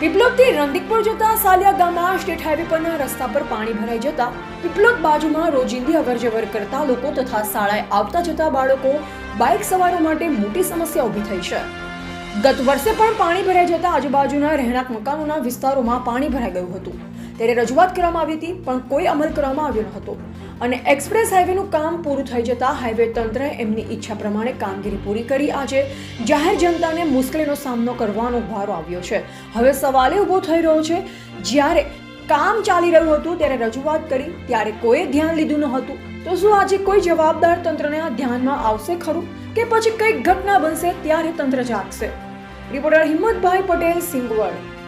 પીપલોદથી રંદીકપુર જતા સાલિયા ગામમાં state highway પરના રસ્તા પર પાણી ભરાઈ જતા પીપલોદ બાજુમાં રોજિંદી અવરજવર કરતા લોકો તથા શાળાએ આવતા જતા બાળકો બાઇક સવારો માટે મોટી સમસ્યા ઊભી થઈ છે. ગત વર્ષે પણ પાણી ભરાઈ જતા આજુબાજુના રહેણાંક મકાનોના વિસ્તારોમાં પાણી ભરાઈ ગયું હતું. ત્યારે રજૂઆત કરવામાં આવી હતી, પણ કોઈ અમલ કરવામાં આવ્યો ન હતો અને એક્સપ્રેસ હાઈવેનું કામ પૂરું થઈ જતા હાઈવે તંત્રએ એમની ઈચ્છા પ્રમાણે કામગીરી પૂરી કરી. આજે જાહેર જનતાને મુશ્કેલીનો સામનો કરવાનો ભારો આવ્યો છે. હવે સવાલે ઊભો થઈ રહ્યો છે. જ્યારે કામ ચાલી રહ્યું હતું ત્યારે રજૂઆત કરી, ત્યારે કોઈએ ધ્યાન લીધું ન હતું. તો શું આજે કોઈ જવાબદાર તંત્રને આ ધ્યાનમાં આવશે ખરું? કે પછી કંઈક ઘટના બનશે ત્યારે તંત્ર જાગશે? રિપોર્ટર હિંમતભાઈ પટેલ, સિંગવડ.